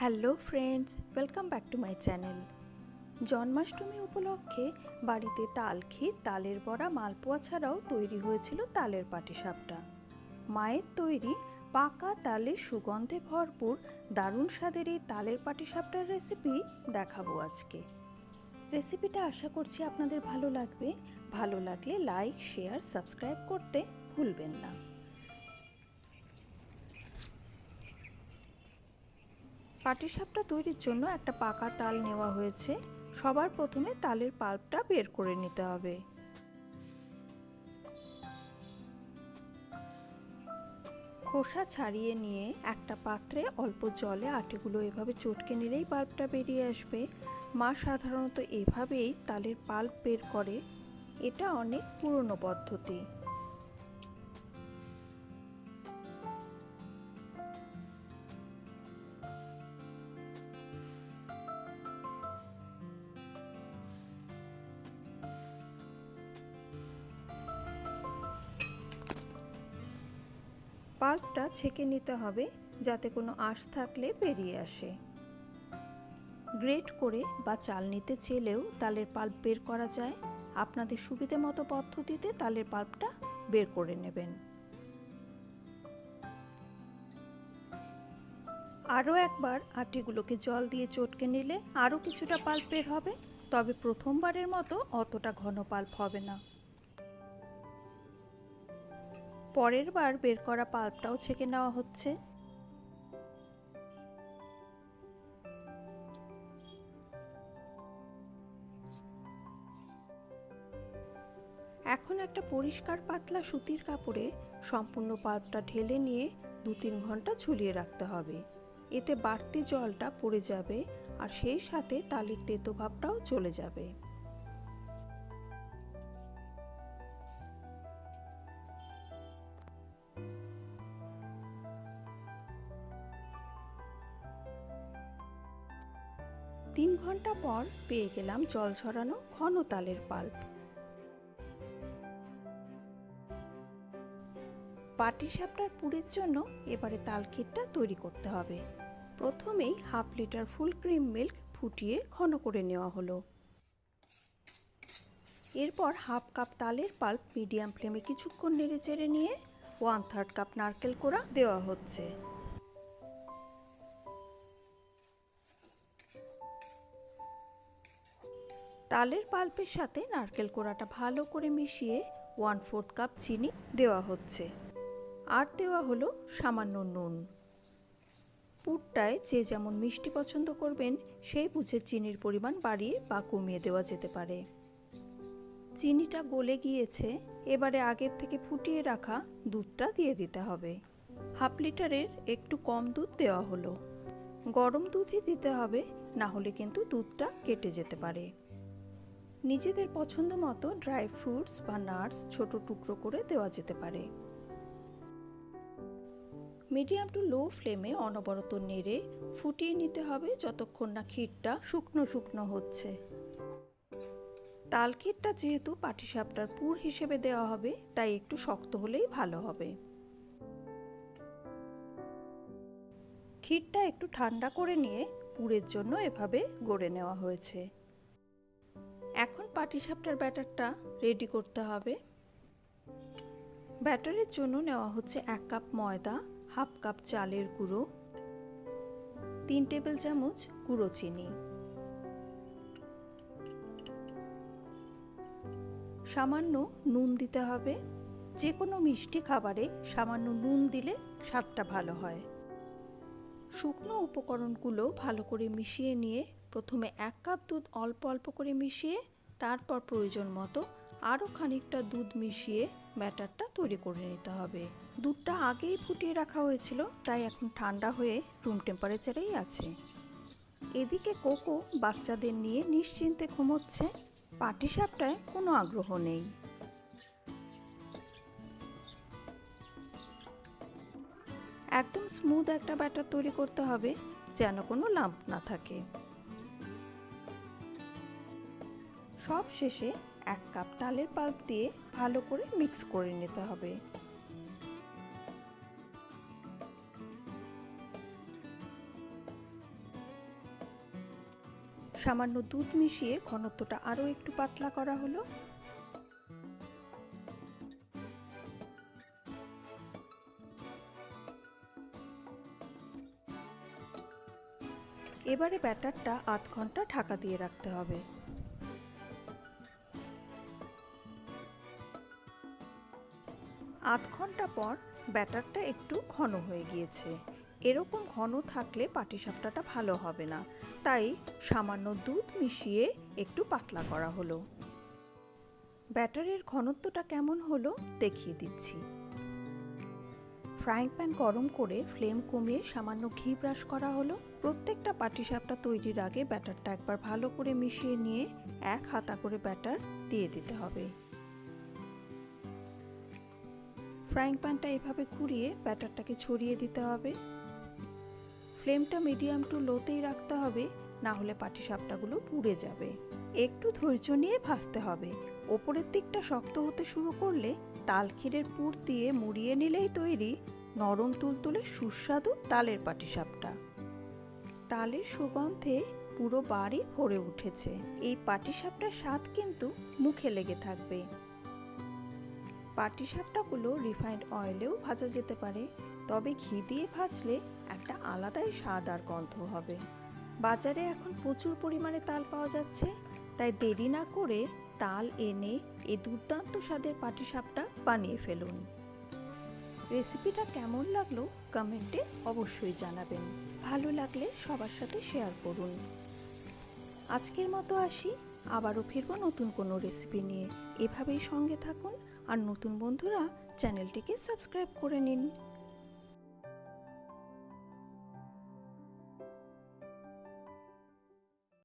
Hello friends welcome back to my channel Janmashtami উপলক্ষে বাড়িতে তাল ক্ষীর, তালের বড়া, মালপোয়া ছাড়াও তৈরি হয়েছিল তালের পাটিসাপটা। মায়ের তৈরি পাকা তালের সুগন্ধে ভরপুর দারুণ স্বাদের এই তালের পাটিসাপটার রেসিপি দেখাবো আজকে। রেসিপিটা আশা করছি আপনাদের ভালো লাগবে। ভালো লাগলে লাইক শেয়ার সাবস্ক্রাইব করতে ভুলবেন না। পাটিসাপটা তৈরির জন্য একটা পাকা তাল নেওয়া হয়েছে। সবার প্রথমে তালের পাল্পটা বের করে নিতে হবে। খোসা ছাড়িয়ে নিয়ে একটা পাত্রে অল্প জলে আটিগুলো এভাবে চটকে নিলেই পাল্পটা বেরিয়ে আসবে। মা সাধারণত এভাবেই তালের পাল্প বের করে। এটা অনেক পুরনো পদ্ধতি। পাল্পটা ছেঁকে নিতে হবে যাতে কোনো আঁশ থাকলে বেরিয়ে আসে। গ্রেট করে বা চাল নিতে চেলেও তালের পাল্প বের করা যায়। আপনাদের সুবিধে মতো পদ্ধতিতে তালের পাল্পটা বের করে নেবেন। আরও একবার আটিগুলোকে জল দিয়ে চটকে নিলে আরও কিছুটা পাল্প বের হবে, তবে প্রথমবারের মতো অতটা ঘন পাল্প হবে না। পরের বার বের করা পাল্পটাও ছেঁকে নেওয়া হচ্ছে। এখন একটা পরিষ্কার পাতলা সুতির কাপড়ে সম্পূর্ণ পাল্পটা ঢেলে নিয়ে দু তিন ঘণ্টা ঝুলিয়ে রাখতে হবে। এতে বাড়তি জলটা পড়ে যাবে আর সেই সাথে তালির তেতো ভাবটাও চলে যাবে। তিন ঘণ্টা পর পেয়ে গেলাম জল ছড়ানো ঘন তালের পাল্প। পাটিসাপটার পুরের জন্য এবারে তালক্ষীরটা তৈরি করতে হবে। প্রথমেই half litre full cream milk ফুটিয়ে ঘন করে নেওয়া হলো। এরপর হাফ কাপ তালের পাল্প মিডিয়াম ফ্লেমে কিছুক্ষণ নেড়ে চেড়ে নিয়ে ওয়ান থার্ড কাপ নারকেল কোড়া দেওয়া হচ্ছে। তালের পাল্পের সাথে নারকেল কোড়াটা ভালো করে মিশিয়ে ওয়ান ফোর্থ কাপ চিনি দেওয়া হচ্ছে। আর দেওয়া হলো সামান্য নুন। পুরটায় যে যেমন মিষ্টি পছন্দ করবেন, সেই বুঝে চিনির পরিমাণ বাড়িয়ে বা কমিয়ে দেওয়া যেতে পারে। চিনিটা গলে গিয়েছে, এবারে আগের থেকে ফুটিয়ে রাখা দুধটা দিয়ে দিতে হবে। হাফ লিটারের একটু কম দুধ দেওয়া হলো। গরম দুধই দিতে হবে, না হলে কিন্তু দুধটা কেটে যেতে পারে। নিজেদের পছন্দ মতো ড্রাই ফ্রুটস বা নাটস ছোট টুকরো করে দেওয়া যেতে পারে। মিডিয়াম টু লো ফ্লেমে অনবরত নেড়ে ফুটিয়ে নিতে হবে যতক্ষণ না ক্ষীরটা শুকনো শুকনো হচ্ছে। তাল ক্ষীরটা যেহেতু পাটিসাপটার পুর হিসেবে দেওয়া হবে, তাই একটু শক্ত হলেই ভালো হবে। ক্ষীরটা একটু ঠান্ডা করে নিয়ে পুরের জন্য এভাবে গড়ে নেওয়া হয়েছে। এখন পাটিসাপটার ব্যাটারটা রেডি করতে হবে। ব্যাটারের জন্য নেওয়া হচ্ছে এক কাপ ময়দা, হাফ কাপ চালের গুঁড়ো, তিন টেবিল চামচ গুঁড়ো চিনি। সামান্য নুন দিতে হবে। যে কোনো মিষ্টি খাবারে সামান্য নুন দিলে স্বাদটা ভালো হয়। শুকনো উপকরণগুলো ভালো করে মিশিয়ে নিয়ে প্রথমে এক কাপ দুধ অল্প অল্প করে মিশিয়ে, তারপর প্রয়োজন মতো আরও খানিকটা দুধ মিশিয়ে ব্যাটারটা তৈরি করে নিতে হবে। দুধটা আগেই ফুটিয়ে রাখা হয়েছিল, তাই এখন ঠান্ডা হয়ে রুম টেম্পারেচারেই আছে। এদিকে কোকো বাচ্চাদের নিয়ে নিশ্চিন্তে ঘুমোচ্ছে, পাটিসাপটায় কোনো আগ্রহ নেই। একদম স্মুথ একটা ব্যাটার তৈরি করতে হবে, যেন কোনো লাম্প না থাকে। সব শেষে এক কাপ তালের পাল্প দিয়ে ভালো করে মিক্স করে নিতে হবে। সামান্য দুধ মিশিয়ে ঘনত্বটা আরও একটু পাতলা করা হলো। এবারে ব্যাটারটা আধ ঘণ্টা ঢাকা দিয়ে রাখতে হবে। আধ ঘণ্টা পর ব্যাটারটা একটু ঘন হয়ে গিয়েছে। এরকম ঘন থাকলে পাটিসাপটাটা ভালো হবে না। তাই সামান্য দুধ মিশিয়ে একটু পাতলা করা হলো। ব্যাটারের ঘনত্বটা কেমন হলো দেখিয়ে দিচ্ছি। ফ্রাইং প্যান গরম করে ফ্লেম কমিয়ে সামান্য ঘি ব্রাশ করা হলো। প্রত্যেকটা পাটিসাপটা তৈরির আগে ব্যাটারটা একবার ভালো করে মিশিয়ে নিয়ে এক হাতা করে ব্যাটার দিয়ে দিতে হবে। ফ্রাইং প্যানটা এভাবে ঘুরিয়ে ব্যাটারটাকে ছড়িয়ে দিতে হবে। ফ্লেমটা মিডিয়াম টু লোতেই রাখতে হবে, না হলে পাটিসাপটাগুলো পুড়ে যাবে। একটু ধৈর্য নিয়ে ভাজতে হবে। ওপরের দিকটা শক্ত হতে শুরু করলে তাল ক্ষীরের পুর দিয়ে মুড়িয়ে নিলেই তৈরি নরম তুলতুলে সুস্বাদু তালের পাটিসাপটা তালের সুগন্ধে পুরো বাড়ি ভরে উঠেছে। এই পাটিসাপটার স্বাদ কিন্তু মুখে লেগে থাকবে। পাটিসাপটাগুলো রিফাইন্ড অয়েলেও ভাজা যেতে পারে, তবে ঘি দিয়ে ভাজলে একটা আলাদাই স্বাদ আর গন্ধ হবে। বাজারে এখন প্রচুর পরিমাণে তাল পাওয়া যাচ্ছে, তাই দেরি না করে তাল এনে এই দুর্দান্ত স্বাদের পাটিসাপটা বানিয়ে ফেলুন। রেসিপিটা কেমন লাগল কমেন্টে অবশ্যই জানাবেন। ভালো লাগলে সবার সাথে শেয়ার করুন। আজকের মতো আসি। আবারও ফিরবো নতুন কোনো রেসিপি নিয়ে। এভাবেই সঙ্গে থাকুন আর নতুন বন্ধুরা চ্যানেলটিকে সাবস্ক্রাইব করে নিন।